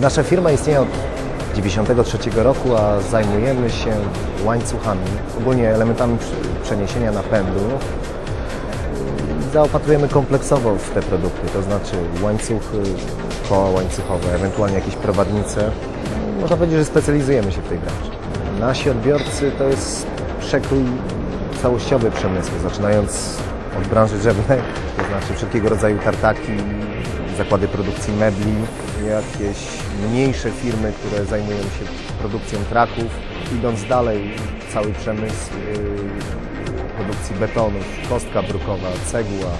Nasza firma istnieje od 1993 roku, a zajmujemy się łańcuchami, ogólnie elementami przeniesienia napędu. Zaopatrujemy kompleksowo w te produkty, to znaczy łańcuchy, koła łańcuchowe, ewentualnie jakieś prowadnice. Można powiedzieć, że specjalizujemy się w tej branży. Nasi odbiorcy to jest przekrój całościowy przemysłu, zaczynając od branży drzewnej, to znaczy wszelkiego rodzaju tartaki, zakłady produkcji mebli, jakieś mniejsze firmy, które zajmują się produkcją traków. Idąc dalej, cały przemysł yy, produkcji betonów, kostka brukowa, cegła,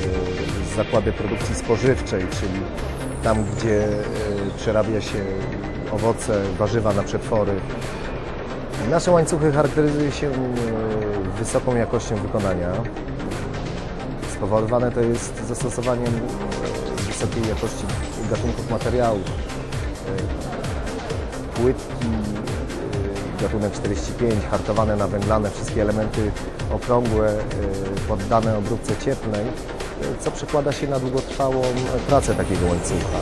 yy, zakłady produkcji spożywczej, czyli tam, gdzie yy, przerabia się owoce, warzywa na przetwory. Nasze łańcuchy charakteryzują się wysoką jakością wykonania. Spowodowane to jest zastosowaniem wysokiej jakości gatunków materiałów. E, Płytki, e, gatunek 45, hartowane, nawęglane, wszystkie elementy okrągłe, e, poddane obróbce cieplnej, co przekłada się na długotrwałą pracę takiego łańcucha.